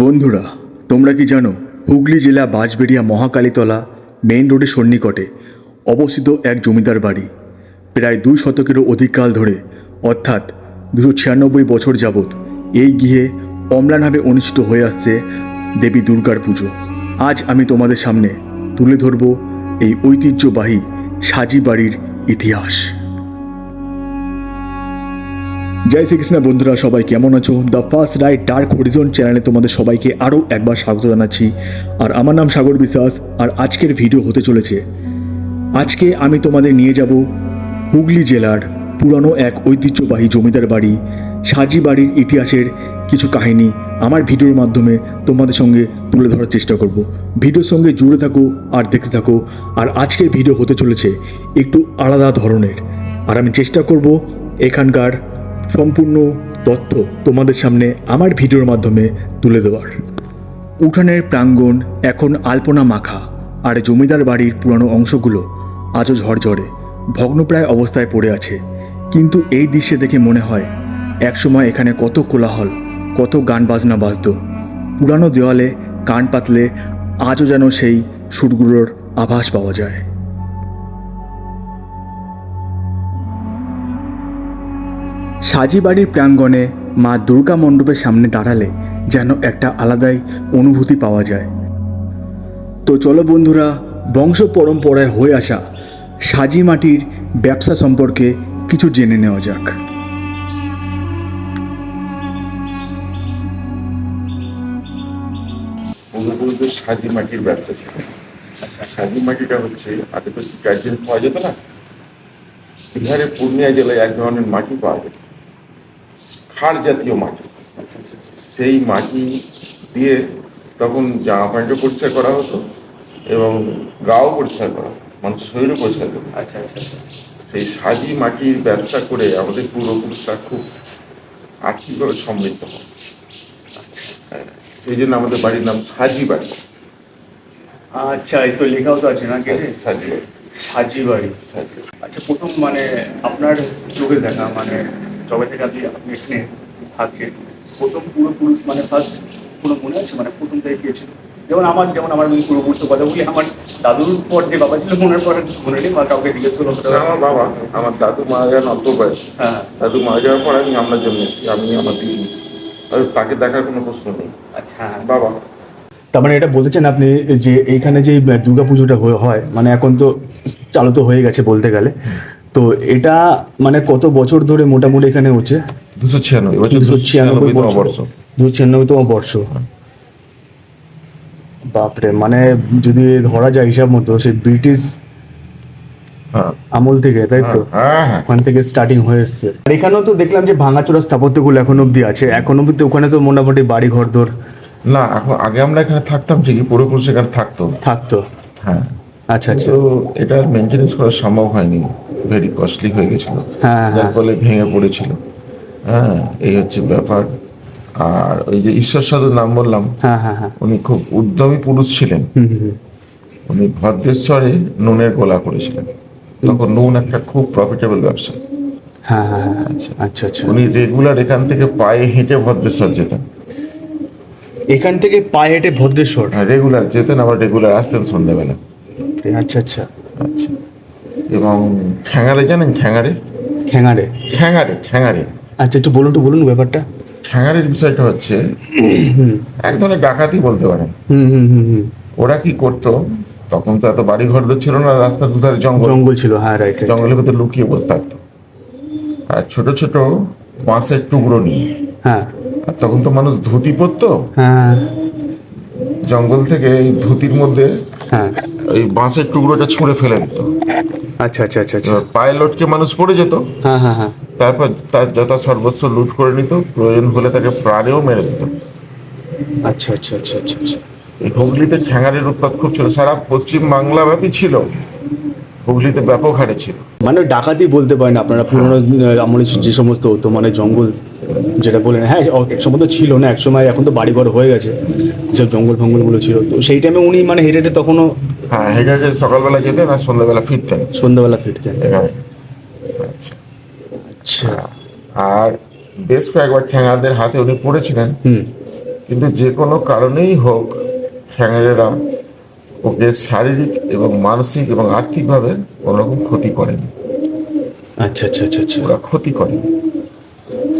বন্ধুরা, তোমরা কি জানো, হুগলি জেলা বাঁশবেড়িয়া মহাকালীতলা মেইন রোডের সন্নিকটে অবস্থিত এক জমিদার বাড়ি। প্রায় দুই শতকেরও অধিককাল ধরে, অর্থাৎ দুশো ছিয়ানব্বই বছর যাবৎ এই গৃহে অম্লানভাবে অনুষ্ঠিত হয়ে আসছে দেবী দুর্গার পুজো। আজ আমি তোমাদের সামনে তুলে ধরব এই ঐতিহ্যবাহী সাজি বাড়ির ইতিহাস। জয় শ্রীকৃষ্ণ বন্ধুরা, সবাই কেমন আছো? The first right dark horizon চ্যানেলে তোমাদের সবাইকে আরও একবার স্বাগত জানাচ্ছি। আর আমার নাম সাগর বিশ্বাস, আর আজকের ভিডিও হতে চলেছে। আজকে আমি তোমাদের নিয়ে যাব হুগলি জেলার পুরানো এক ঐতিহ্যবাহী জমিদার বাড়ি, সাজি বাড়ির ইতিহাসের কিছু কাহিনী আমার ভিডিওর মাধ্যমে তোমাদের সঙ্গে তুলে ধরার চেষ্টা করব। ভিডিওর সঙ্গে জুড়ে থাকো আর দেখতে থাকো। আর আজকের ভিডিও হতে চলেছে একটু আলাদা ধরনের। আর আমি চেষ্টা করব এখানকার সম্পূর্ণ তথ্য তোমাদের সামনে আমার ভিডিওর মাধ্যমে তুলে দেওয়ার। উঠানের প্রাঙ্গণ এখন আলপনা মাখা, আর জমিদার বাড়ির পুরানো অংশগুলো আজও ঝরঝরে, ভগ্নপ্রায় অবস্থায় পড়ে আছে। কিন্তু এই দৃশ্যে দেখে মনে হয়, একসময় এখানে কত কোলাহল, কত গান বাজনা বাজত। পুরানো দেওয়ালে কান পাতলে আজও যেন সেই সুরগুলোর আভাস পাওয়া যায়। সাজি বাড়ির প্রাঙ্গণে মা দুর্গা মণ্ডপের সামনে দাঁড়ালে যেন একটা আলাদাই অনুভূতি পাওয়া যায়। তো চলো বন্ধুরা, বংশ পরম্পরায় হয়ে আসা সাজি মাটির ব্যবসা সম্পর্কে কিছু জেনে নেওয়া যাক। পূর্বপুরুষদের সাজি মাটির ব্যবসা ছিল। আচ্ছা সাজি মাটিটা হচ্ছে, আগে তো গার্জেন পাওয়া যেত না? বিহারের পূর্ণিয়া জেলায় এক ধরনের মাটি পাওয়া যেত। খার জাতীয় মাটি। সেই মাটি দিয়ে তখন জামা প্যান্টও পরিষ্কার করা হতো এবং গাও পরিষ্কার করা হতো মানুষের শরীরও পরিষ্কার করতো। আচ্ছা আচ্ছা আচ্ছা। সেই সাজি মাটির ব্যবসা করে আমাদের পূর্বপুরুষরা খুব আর্থিকভাবে সমৃদ্ধ হয় হ্যাঁ, সেই জন্য আমাদের বাড়ির নাম সাজি বাড়ি আচ্ছা এই তো লেখাও তো আছে না কে সাজি বাড়ি সাজি বাড়ি সাজি বাড়ি। আচ্ছা প্রথম মানে আপনার চোখে দেখা মানে যবে থেকে আপনি আপনি এখানে থাকছেন। প্রথম পূর্বপুরুষ মানে ফার্স্ট কোনো মনে আছে? মানে প্রথম থেকে কে যেমন আমার যেমন আমার যদি পূর্বপুরুষের কথা বলি আমার দাদুর পর যে বাবা ছিল মনের পর মনে নেই বা কাউকে জিজ্ঞেস করলাম না, আমার বাবা আমার দাদু মারা যান অল্প বয়সে। হ্যাঁ। দাদু মারা যাওয়ার পর আমি আমরা জন্মেছি আমি আমার দিদি। তাকে দেখার কোনো প্রশ্ন নেই। আচ্ছা। বাবা। তার মানে এটা বলতেছেন আপনি যে এইখানে যে দুর্গা পুজোটা হয় মানে এখন তো চালু তো হয়ে গেছে বলতে গেলে। তো এটা মানে কত বছর ধরে মোটামুটি এখানে হচ্ছে? দুশো ছিয়ানব্বই বছর দুশো ছিয়ানব্বই বর্ষ। দুশো ছিয়ানব্বইতম বর্ষ। বাপরে মানে যদি ধরা যায় হিসাব মতো সেই ব্রিটিশ হ্যাঁ। আমল থেকে তাই তো? হ্যাঁ হ্যাঁ ওখান থেকে স্টার্টিং হয়ে এসছে। আর এখানেও তো দেখলাম যে ভাঙাচোরা স্থাপত্যগুলো এখন অব্দি আছে। এখন অব্দি তো ওখানে তো মোটামুটি বাড়ি ঘর দর না এখন আগে আমরা এখানে থাকতাম ঠিকই পুরোপুরি সেখানে থাকতো থাকতো। হ্যাঁ। আচ্ছা আচ্ছা। তো এটা মেনটেনেন্স করা সম্ভব হয়নি। ভেরি কস্টলি হয়ে গেছিল। হ্যাঁ, যার হ্যাঁ। ফলে ভেঙে পড়েছিল। হ্যাঁ এই হচ্ছে ব্যাপার। আর ওই যে ঈশ্বর সাধুর নাম বললাম হ্যাঁ উনি খুব উদ্যমী পুরুষ ছিলেন। উনি ভদ্রেশ্বরে নুনের গোলা করেছিলেন। তখন নুন একটা খুব প্রফিটেবল ব্যবসা। আচ্ছা। আচ্ছা আচ্ছা। উনি রেগুলার এখান থেকে পায়ে হেঁটে ভদ্রেশ্বর যেতেন। এখান থেকে পায়ে হেঁটে ভদ্রেশ্বর? রেগুলার যেতেন আবার রেগুলার আসতেন সন্ধ্যাবেলা। আচ্ছা আচ্ছা। আচ্ছা। এবং খ্যাঙারে জানেন খ্যাঙারে খ্যাঙারে খ্যাঙারে খ্যাঙারে আচ্ছা একটু বলুন একটু বলুন ব্যাপারটা। খ্যাঙারের বিষয়টা হচ্ছে এক ধরনের ডাকাতি বলতে পারেন। হুম হুম হুম হুম। ওরা কি করতো? তখন তো এত বাড়ি ঘর তো ছিল না রাস্তার দুধারে জঙ্গল। জঙ্গল ছিল হ্যাঁ রাইট জঙ্গলের ভেতর লুকিয়ে বসে থাকতো। আর ছোট ছোট বাঁশের টুকরো নিয়ে। হ্যাঁ। আর তখন তো মানুষ ধুতি পরতো। হ্যাঁ। জঙ্গল থেকে এই ধুতির মধ্যে হ্যাঁ। ওই বাঁশের টুকরোটা ছুঁড়ে ফেলে দিত। আচ্ছা আচ্ছা আচ্ছা আচ্ছা। পায়ে লটকে মানুষ পড়ে যেত। হ্যাঁ হ্যাঁ হ্যাঁ। তারপর তার যথা সর্বস্ব লুট করে নিত প্রয়োজন হলে তাকে প্রাণেও মেরে দিত। আচ্ছা আচ্ছা আচ্ছা আচ্ছা আচ্ছা। এই হুগলিতে খ্যাঙারের উৎপাত খুব ছিল। সারা পশ্চিম বাংলা ব্যাপী ছিল। হুগলিতে ব্যাপক হারে ছিল। মানে ডাকাতি বলতে পারেন আপনারা পুরোনো আহ, আমলে যে সমস্ত হতো মানে জঙ্গল যেটা বলেন হ্যাঁ এক সময় তো ছিল না এক সময় এখন তো বাড়ি ঘর হয়ে গেছে যেসব জঙ্গল ফঙ্গলগুলো ছিল। তো সেই টাইমে উনি মানে হেঁটে তখনও হ্যাঁ হেঁটে সকালবেলা যেতেন আর সন্ধ্যাবেলা ফিরতেন। সন্ধ্যাবেলা ফিরতেন। এখানে। আচ্ছা। আচ্ছা। আর বেশ কয়েকবার খ্যাঙারদের হাতে উনি পড়েছিলেন। কিন্তু যে কোনো কারণেই হোক খ্যাংরেরা ওকে শারীরিক এবং মানসিক এবং আর্থিকভাবে কোনো রকম ক্ষতি করেনি। আচ্ছা আচ্ছা আচ্ছা আচ্ছা। ওরা ক্ষতি করেনি।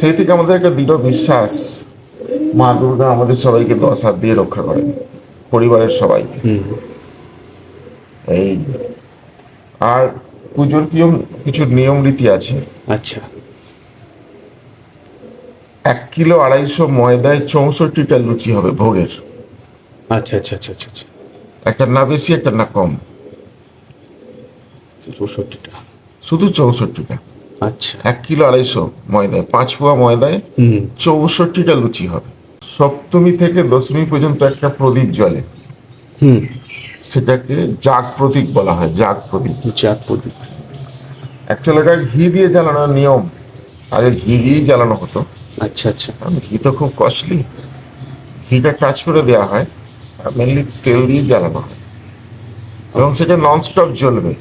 সেই থেকে আমাদের একটা দৃঢ় বিশ্বাস মা দুর্গা আমাদের সবাইকে দশ হাত দিয়ে রক্ষা করেন পরিবারের সবাইকে। এই আর পুজোর কি কিছু নিয়ম রীতি আছে। আচ্ছা। এক কিলো আড়াইশো ময়দায় চৌষট্টিটা লুচি হবে ভোগের। আচ্ছা আচ্ছা আচ্ছা আচ্ছা আচ্ছা। একটা না বেশি একটা না কম। চৌষট্টিটা শুধু চৌষট্টিটা আচ্ছা। এক কিলো আড়াইশো ময়দায় পাঁচ পোয়া ময়দায় চৌষট্টিটা লুচি হবে। সপ্তমী থেকে দশমী পর্যন্ত একটা প্রদীপ জ্বলে। হুম। সেটাকে জাগ প্রতীক বলা হয় জাগ প্রতীক। চাক প্রতীক। অ্যাকচুয়ালি এটা ঘি দিয়ে জ্বালানোর নিয়ম আগে ঘি দিয়েই জ্বালানো হতো। আচ্ছা আচ্ছা। ঘি তো খুব কস্টলি ঘিটা কাজ করে দেওয়া হয় আর মেনলি তেল দিয়ে জ্বালানো হয়। এবং সেটা ননস্টপ জ্বলবে।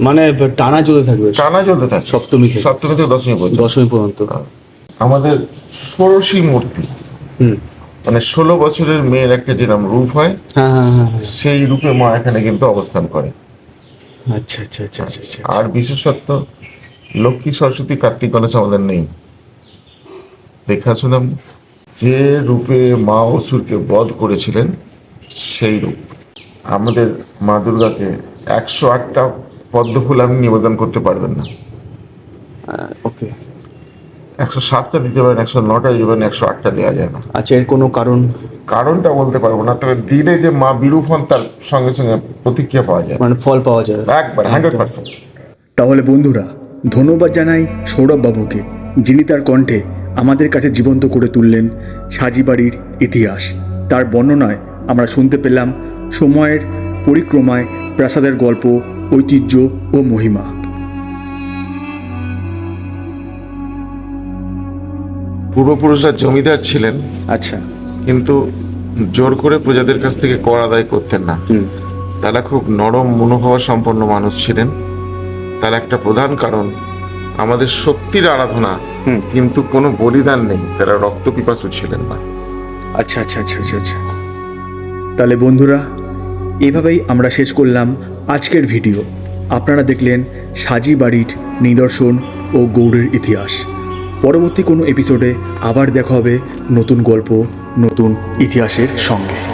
মানে টানা চলতে থাকবে? টানা জ্বলতে থাকে সপ্তমী থেকে? সপ্তমী থেকে দশমী পর্যন্ত। দশমী পর্যন্ত। আমাদের ষোড়শী মূর্তি। হুম। মানে ষোলো বছরের মেয়ের একটা যেরকম রূপ হয় হ্যাঁ হ্যাঁ হ্যাঁ। সেই রূপে মা এখানে কিন্তু অবস্থান করে। আচ্ছা আচ্ছা আচ্ছা আচ্ছা আচ্ছা আর বিশেষত্ব লক্ষ্মী সরস্বতী কার্তিক গণেশ আমাদের নেই। দেখা শুনাম যে রূপে মা অসুরকে বধ করেছিলেন সেই রূপ। আমাদের মা দুর্গাকে একশো আটটা পদ্ম ফুল আপনি নিবেদন করতে পারবেন না। ওকে। একশো সাতটা দিতে পারেন একশো নটা দিতে পারেন একশো আটটা দেওয়া যায় না। আচ্ছা এর কোনো কারণ? কারণটা বলতে পারব না তবে দিলে যে মা বিরূপ তার সঙ্গে সঙ্গে প্রতিক্রিয়া পাওয়া যায়। মানে ফল পাওয়া যায়। একবার হান্ড্রেড পার্সেন্ট। তাহলে বন্ধুরা ধন্যবাদ জানাই সৌরভ বাবুকে যিনি তার কণ্ঠে আমাদের কাছে জীবন্ত করে তুললেন সাজিবাড়ির ইতিহাস। তার বর্ণনায় আমরা শুনতে পেলাম সময়ের পরিক্রমায় প্রাসাদের গল্প ঐতিহ্য ও মহিমা। পূর্বপুরুষরা জমিদার ছিলেন। আচ্ছা। কিন্তু জোর করে প্রজাদের কাছ থেকে কর আদায় করতেন না। তারা খুব নরম মনোভাব সম্পন্ন মানুষ ছিলেন। তার একটা প্রধান কারণ আমাদের শক্তির আরাধনা। কিন্তু কোনো বলিদান নেই তারা রক্ত পিপাসু ছিলেন না। আচ্ছা আচ্ছা আচ্ছা আচ্ছা আচ্ছা। তাহলে বন্ধুরা এভাবেই আমরা শেষ করলাম আজকের ভিডিও। আপনারা দেখলেন সাজি বাড়ির নিদর্শন ও গৌড়ের ইতিহাস। পরবর্তী কোনো এপিসোডে আবার দেখা হবে নতুন গল্প নতুন ইতিহাসের সঙ্গে।